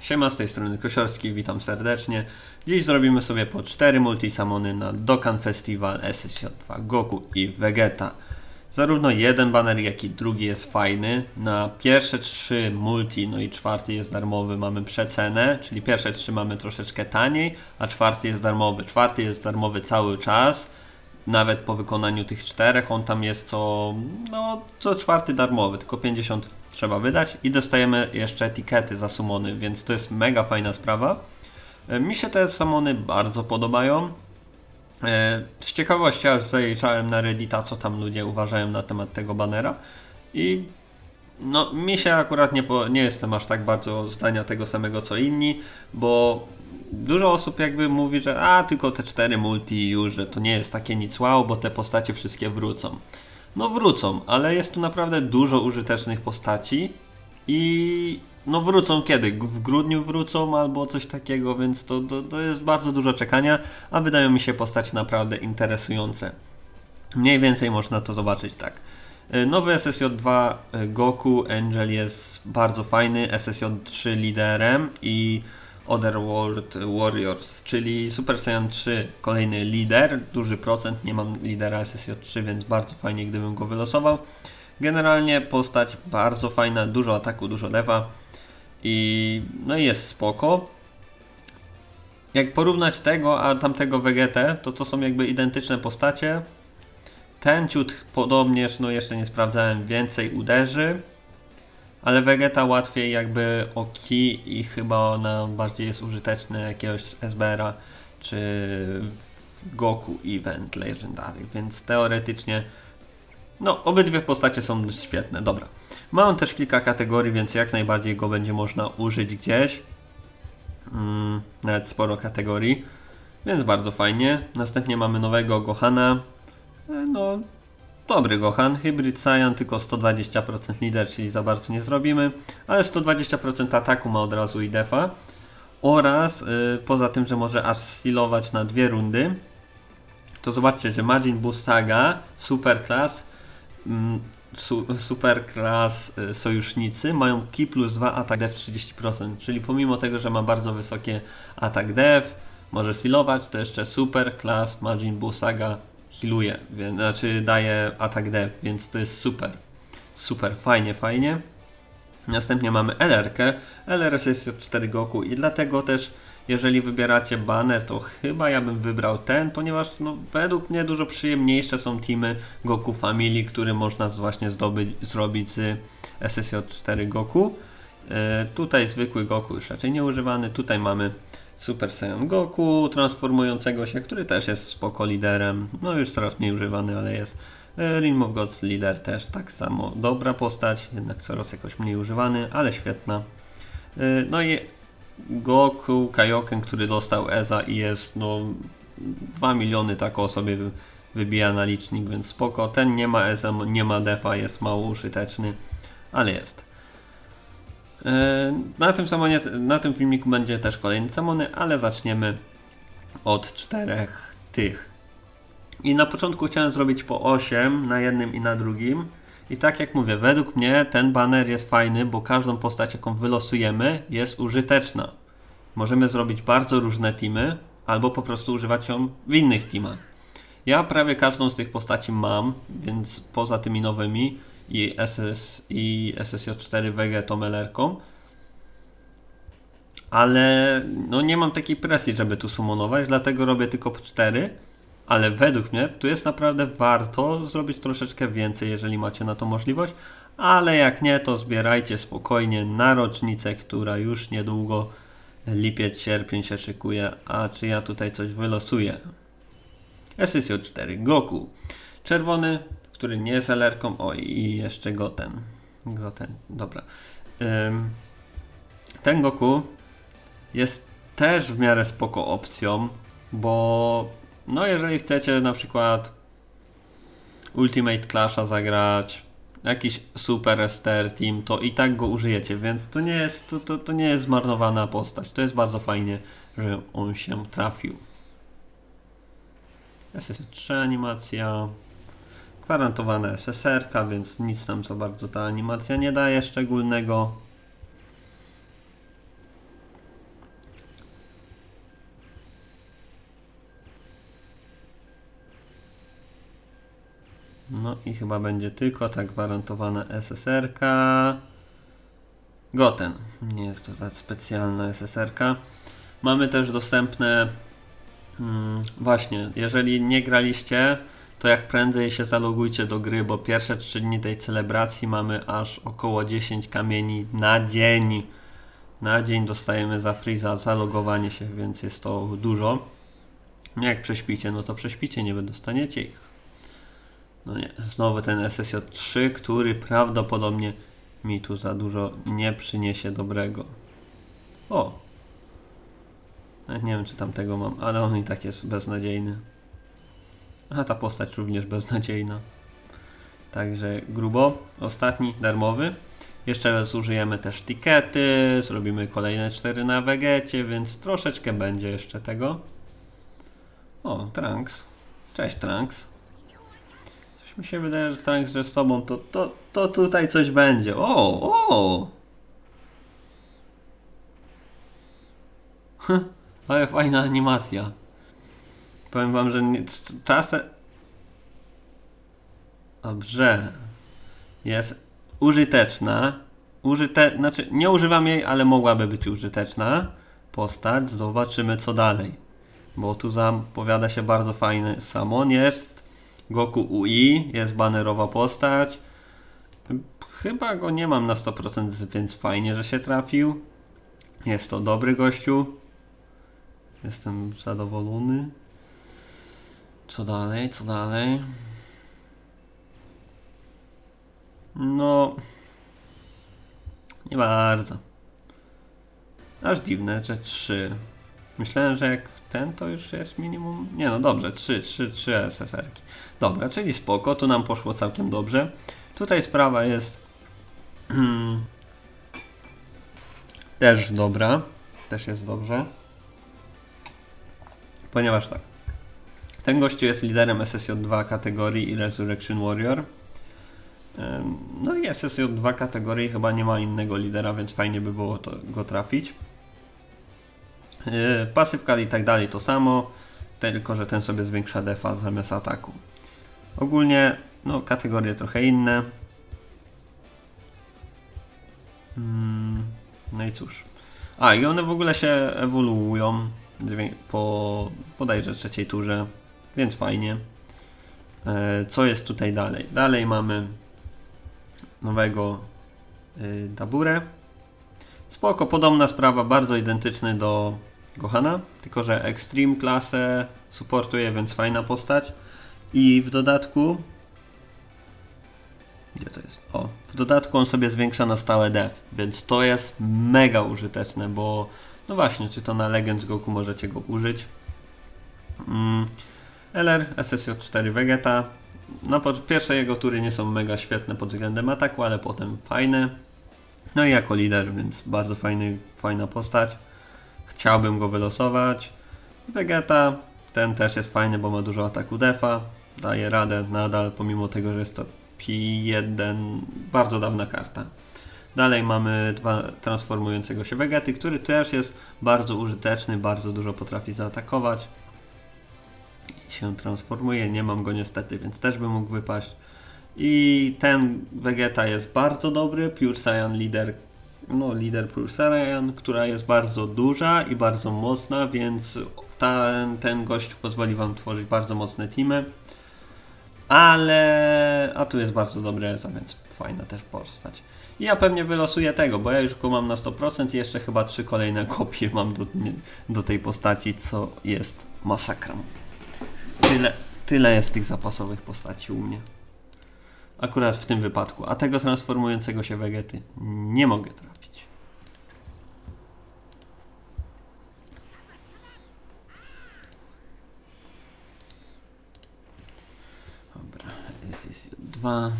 Siema, z tej strony Kosiorski, witam serdecznie. Dziś zrobimy sobie po 4 multisamony na Dokkan Festival SSJ2 Goku i Vegeta. Zarówno jeden banner, jak i drugi jest fajny. Na pierwsze trzy multi, no i czwarty jest darmowy, mamy przecenę, czyli pierwsze trzy mamy troszeczkę taniej, a czwarty jest darmowy. Czwarty jest darmowy cały czas, nawet po wykonaniu tych czterech, on tam jest co, no, co czwarty darmowy, tylko 50 trzeba wydać i dostajemy jeszcze etykiety za sumony, więc to jest mega fajna sprawa. E, Mi się te sumony bardzo podobają. E, Z ciekawości aż zajrzałem na Reddita, co tam ludzie uważają na temat tego banera i no, mi się akurat nie, po, nie jestem aż tak bardzo zdania tego samego co inni, bo dużo osób jakby mówi, że a tylko te cztery multi już, że to nie jest takie nic wow, bo te postacie wszystkie wrócą. No wrócą, ale jest tu naprawdę dużo użytecznych postaci i no wrócą kiedy? W grudniu wrócą albo coś takiego, więc to, to, to jest bardzo dużo czekania, a wydają mi się postaci naprawdę interesujące. Mniej więcej można to zobaczyć tak. Y, Nowy SSJ2 y, Goku Angel jest bardzo fajny, SSJ3 liderem i Otherworld Warriors, czyli Super Saiyan 3 kolejny lider, duży procent, nie mam lidera SSJ3, więc bardzo fajnie gdybym go wylosował. Generalnie postać bardzo fajna, dużo ataku, dużo lewa i no jest spoko. Jak porównać tego a tamtego Vegetę, to to są jakby identyczne postacie. Ten ciut podobnież, no jeszcze nie sprawdzałem, więcej uderzy. Ale Vegeta łatwiej jakby o ki i chyba ona bardziej jest użyteczna jakiegoś SBR-a czy Goku Event Legendary, więc teoretycznie no obydwie postacie są świetne, dobra. Ma on też kilka kategorii, więc jak najbardziej go będzie można użyć gdzieś. Mm, nawet sporo kategorii, więc bardzo fajnie. Następnie mamy nowego Gohana. E, No, dobry Gohan. Hybrid Saiyan tylko 120% lider, czyli za bardzo nie zrobimy, ale 120% ataku ma od razu i defa. Oraz y, poza tym, że może aż stylować na dwie rundy, to zobaczcie, że Majin Buu Saga, Superclass, mm, su, Superclass y, sojusznicy mają Ki plus 2 atak def 30%, czyli pomimo tego, że ma bardzo wysokie atak def, może stylować, to jeszcze Superclass Majin Buu Saga healuje, więc, znaczy daje atak def, więc to jest super. Super, fajnie, fajnie. Następnie mamy LR-kę. LRS jest od 4 Goku i dlatego też jeżeli wybieracie banner, to chyba ja bym wybrał ten, ponieważ no, według mnie dużo przyjemniejsze są teamy Goku Family, które można właśnie zdobyć, zrobić z SSJ4 Goku. E, tutaj zwykły Goku już raczej nieużywany. Tutaj mamy Super Saiyan Goku transformującego się, który też jest spoko liderem. No już coraz mniej używany, ale jest. E, Realm of Gods lider też tak samo dobra postać, jednak coraz jakoś mniej używany, ale świetna. E, No i Goku Kaioken, który dostał Eza i jest no 2 miliony tak o sobie wy- wybija na licznik, więc spoko. Ten nie ma Eza, nie ma defa, jest mało użyteczny, ale jest. E, Na tym, samonie, na tym filmiku będzie też kolejny samony, ale zaczniemy od czterech tych. I na początku chciałem zrobić po 8 na jednym i na drugim. I tak jak mówię, według mnie ten banner jest fajny, bo każdą postać, jaką wylosujemy, jest użyteczna. Możemy zrobić bardzo różne teamy, albo po prostu używać ją w innych teamach. Ja prawie każdą z tych postaci mam, więc poza tymi nowymi i, SS, i SSJ4 Vegetą LR-ką, ale no nie mam takiej presji, żeby tu summonować, dlatego robię tylko po 4. Ale według mnie tu jest naprawdę warto zrobić troszeczkę więcej, jeżeli macie na to możliwość. Ale jak nie, to zbierajcie spokojnie na rocznicę, która już niedługo, lipiec, sierpień się szykuje. A czy ja tutaj coś wylosuję? SSJ4 Goku. Czerwony, który nie jest LR-ką. O i jeszcze Goten. Goten, dobra. Ym, ten Goku jest też w miarę spoko opcją, bo no jeżeli chcecie na przykład Ultimate Clasha zagrać, jakiś Super Star Team, to i tak go użyjecie, więc to nie jest, to, to, to nie jest zmarnowana postać. To jest bardzo fajnie, że on się trafił. SS3 animacja, gwarantowane SSR-ka, więc nic nam za bardzo ta animacja nie daje szczególnego. No i chyba będzie tylko ta gwarantowana SSR-ka. Goten. Nie jest to za specjalna SSR-ka. Mamy też dostępne... Hmm, właśnie, jeżeli nie graliście to jak prędzej się zalogujcie do gry, bo pierwsze 3 dni tej celebracji mamy aż około 10 kamieni na dzień. Na dzień dostajemy za free za zalogowanie się, więc jest to dużo. Jak prześpicie, no to prześpicie, nie dostaniecie ich. No nie, znowu ten SSJ3, który prawdopodobnie mi tu za dużo nie przyniesie dobrego. O! Nie wiem, czy tam tego mam, ale on i tak jest beznadziejny. A ta postać również beznadziejna. Także grubo. Ostatni, darmowy. Jeszcze raz użyjemy też tikety, zrobimy kolejne 4 na wegecie, więc troszeczkę będzie jeszcze tego. O, Trunks. Cześć Trunks. Coś mi się wydaje, że Trunks, że z tobą to, to, to tutaj coś będzie. O, o! Hm, Ale fajna animacja. Powiem wam, że nie, czasem... Dobrze. Jest użyteczna. Użyte... Znaczy, nie używam jej, ale mogłaby być użyteczna. Postać. Zobaczymy co dalej. Bo tu zapowiada się bardzo fajny Samon jest. Goku UI jest banerowa postać. Chyba go nie mam na 100%, więc fajnie, że się trafił. Jest to dobry gościu. Jestem zadowolony. Co dalej? Co dalej? No. Nie bardzo. Aż dziwne, że 3. Myślałem, że jak ten to już jest minimum. Nie no dobrze, 3, 3, 3 SSR-ki. Dobra, czyli spoko, tu nam poszło całkiem dobrze. Tutaj sprawa jest hmm, też dobra. Też jest dobrze. Ponieważ tak. Ten gościu jest liderem SSJ2 kategorii i Resurrection Warrior. No i SSJ2 kategorii chyba nie ma innego lidera, więc fajnie by było to, go trafić. Yy, Pasywka i tak dalej to samo, tylko że ten sobie zwiększa defa zamiast ataku. Ogólnie, no kategorie trochę inne. Mm, No i cóż. A i one w ogóle się ewoluują po bodajże trzeciej turze, więc fajnie. E, Co jest tutaj dalej? Dalej mamy nowego y, Daburę. Spoko, podobna sprawa, bardzo identyczny do Gohana, tylko że Extreme klasę supportuje, więc fajna postać. I w dodatku gdzie to jest? O, w dodatku on sobie zwiększa na stałe def, więc to jest mega użyteczne, bo no właśnie, czy to na Legends Goku możecie go użyć. Mm. LR, SSJ4 Vegeta. Na po- pierwsze jego tury nie są mega świetne pod względem ataku, ale potem fajne. No i jako lider, więc bardzo fajny, fajna postać. Chciałbym go wylosować. Vegeta, ten też jest fajny, bo ma dużo ataku defa. Daje radę nadal, pomimo tego, że jest to P1, bardzo dawna karta. Dalej mamy dwa transformującego się Vegety, który też jest bardzo użyteczny, bardzo dużo potrafi zaatakować. Się transformuje, nie mam go niestety, więc też by mógł wypaść. I ten Vegeta jest bardzo dobry, Pure Saiyan Leader, no Leader Pure Saiyan, która jest bardzo duża i bardzo mocna, więc ten, ten gość pozwoli Wam tworzyć bardzo mocne teamy. Ale, a tu jest bardzo dobry Eza, więc fajna też postać. I ja pewnie wylosuję tego, bo ja już go mam na 100% i jeszcze chyba trzy kolejne kopie mam do, do tej postaci, co jest masakrą. Tyle, tyle jest tych zapasowych postaci u mnie. Akurat w tym wypadku. A tego transformującego się Vegety nie mogę trafić. Dobra, jest, jest dwa.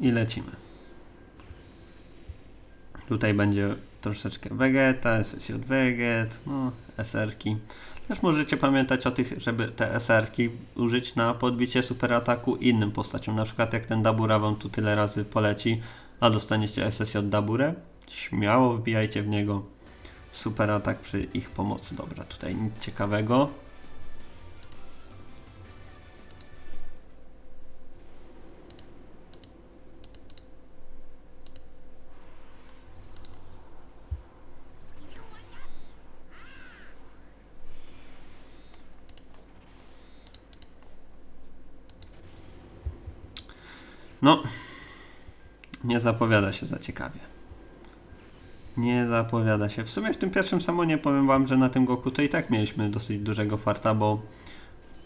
I lecimy. Tutaj będzie troszeczkę Vegeta, SSJ Veget, no, SR-ki. Też możecie pamiętać o tych, żeby te SR-ki użyć na podbicie super ataku innym postaciom. Na przykład jak ten Dabura wam tu tyle razy poleci, a dostaniecie SSJ Daburę, śmiało wbijajcie w niego. Super atak przy ich pomocy. Dobra, tutaj nic ciekawego. No, nie zapowiada się za ciekawie. Nie zapowiada się. W sumie w tym pierwszym samonie powiem wam, że na tym Goku to i tak mieliśmy dosyć dużego farta, bo...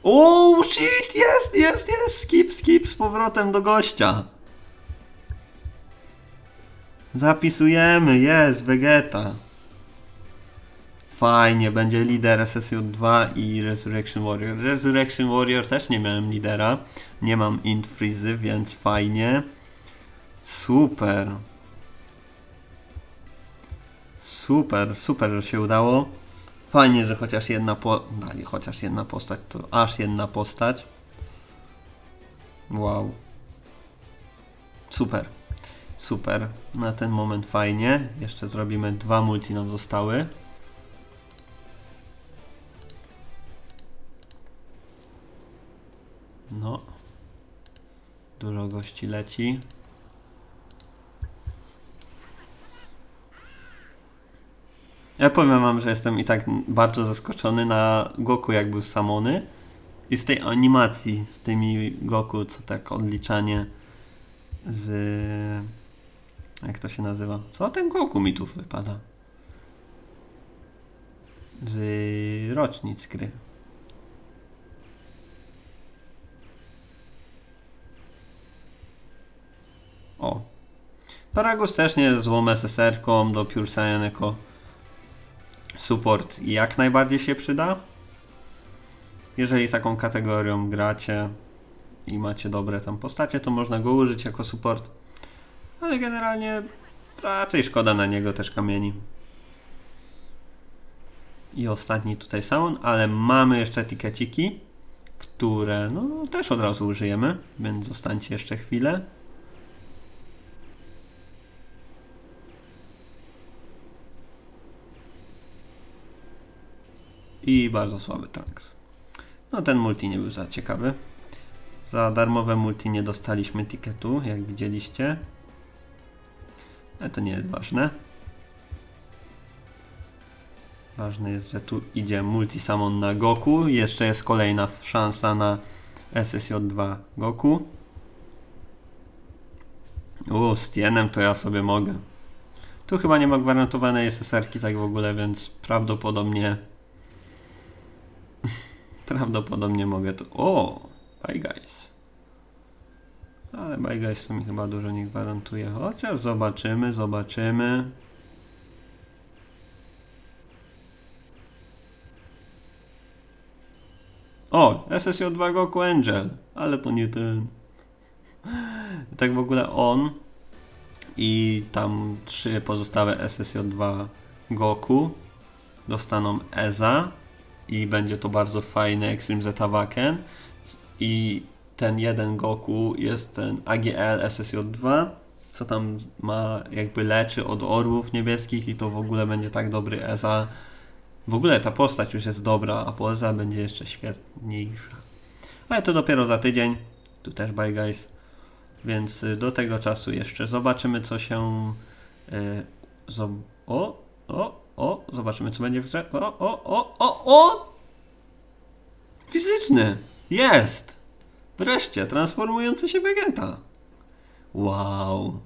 Oh shit! Jest, jest, jest! Skip, skip z powrotem do gościa. Zapisujemy, jest, Vegeta. Fajnie, będzie lider SSJ2 i Resurrection Warrior. Resurrection Warrior też nie miałem lidera. Nie mam int freezy, więc fajnie. Super. Super, super, że się udało. Fajnie, że chociaż jedna po... Dali, chociaż jedna postać, to aż jedna postać. Wow. Super. Super. Na ten moment fajnie. Jeszcze zrobimy dwa multi nam zostały. No. Dużo gości leci. Ja powiem wam, że jestem i tak bardzo zaskoczony na Goku jak był Samony i z tej animacji, z tymi Goku, co tak odliczanie z... jak to się nazywa? Co ten Goku mi tu wypada? Z rocznic gry. O. Paragus też nie jest złą SSR-ką do Pure Saiyan jako support jak najbardziej się przyda. Jeżeli taką kategorią gracie i macie dobre tam postacie, to można go użyć jako support. Ale generalnie raczej szkoda na niego też kamieni. I ostatni tutaj salon, ale mamy jeszcze etykieciki, które no też od razu użyjemy, więc zostańcie jeszcze chwilę. I bardzo słaby Trunks. No ten multi nie był za ciekawy. Za darmowe multi nie dostaliśmy tiketu, jak widzieliście. Ale to nie jest ważne. Ważne jest, że tu idzie multi samon na Goku. Jeszcze jest kolejna szansa na SSJ2 Goku. U, z Tienem to ja sobie mogę. Tu chyba nie ma gwarantowanej SSR-ki tak w ogóle, więc prawdopodobnie Prawdopodobnie mogę to... O! Bye guys. Ale Bye guys to mi chyba dużo nie gwarantuje. Chociaż zobaczymy, zobaczymy. O! SSJ2 Goku Angel. Ale to nie ten. Tak w ogóle on i tam trzy pozostałe SSJ2 Goku dostaną EZA i będzie to bardzo fajny Extreme Zeta Waken i ten jeden Goku jest ten AGL SSJ2 co tam ma jakby leczy od orłów niebieskich i to w ogóle będzie tak dobry EZA w ogóle ta postać już jest dobra, a po EZA będzie jeszcze świetniejsza. Ale to dopiero za tydzień. Tu też bye guys. Więc y, do tego czasu jeszcze zobaczymy co się y, zob- o, o, o, zobaczymy co będzie w grze. O, o, o, o, o! Fizyczny! Jest! Wreszcie, transformujący się Vegeta. Wow.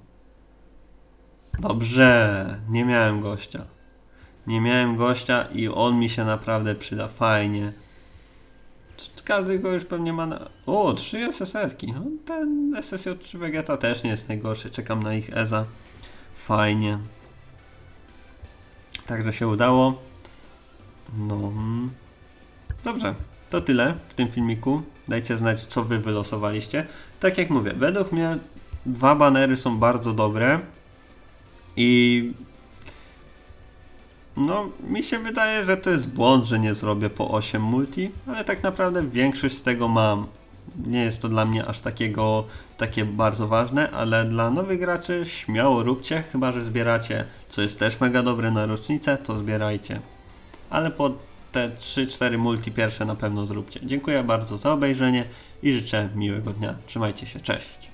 Dobrze, nie miałem gościa. Nie miałem gościa i on mi się naprawdę przyda. Fajnie. Każdy go już pewnie ma na... O, trzy SSR-ki. No, ten SSJ3 Vegeta też nie jest najgorszy. Czekam na ich EZA. Fajnie. Także się udało. No. mm. Dobrze, to tyle w tym filmiku. Dajcie znać, co wy wylosowaliście. Tak jak mówię, według mnie dwa banery są bardzo dobre. I no, mi się wydaje, że to jest błąd, że nie zrobię po 8 multi, ale tak naprawdę większość z tego mam. Nie jest to dla mnie aż takiego, takie bardzo ważne, ale dla nowych graczy śmiało róbcie, chyba że zbieracie, co jest też mega dobre na rocznicę, to zbierajcie. Ale po te 3-4 multi pierwsze na pewno zróbcie. Dziękuję bardzo za obejrzenie i życzę miłego dnia. Trzymajcie się, cześć.